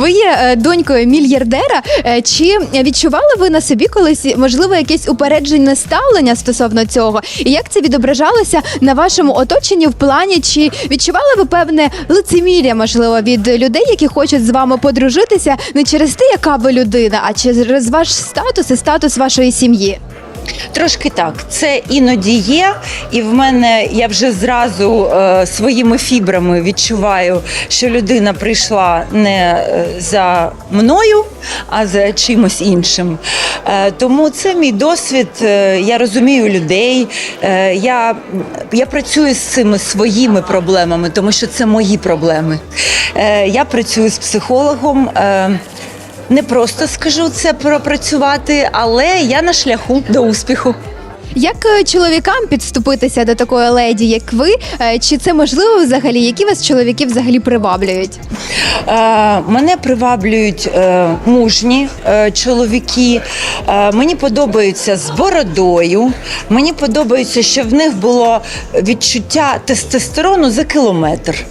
Ви є е, донькою мільярдера. Е, Чи відчували ви на собі колись можливо якесь упереджене ставлення стосовно цього? І як це відображалося на вашому оточенні в плані? Чи відчували ви певне лицемір'я, можливо, від людей, які хочуть з вами подружитися не через те, яка ви людина, а через ваш статус і статус вашої сім'ї? Трошки так. Це іноді є, і в мене я вже зразу е, своїми фібрами відчуваю, що людина прийшла не е, за мною, а за чимось іншим. Е, тому це мій досвід. Е, я розумію людей. Е, я, я працюю з цими своїми проблемами, тому що це мої проблеми. Е, я працюю з психологом. Е, не просто скажу це пропрацювати, але я на шляху до успіху. Як е, чоловікам підступитися до такої леді, як ви? Е, Чи це можливо взагалі? Які вас чоловіки взагалі приваблюють? Е, мене приваблюють е, мужні е, чоловіки. Е, мені подобаються з бородою. Мені подобається, що в них було відчуття тестостерону за кілометр.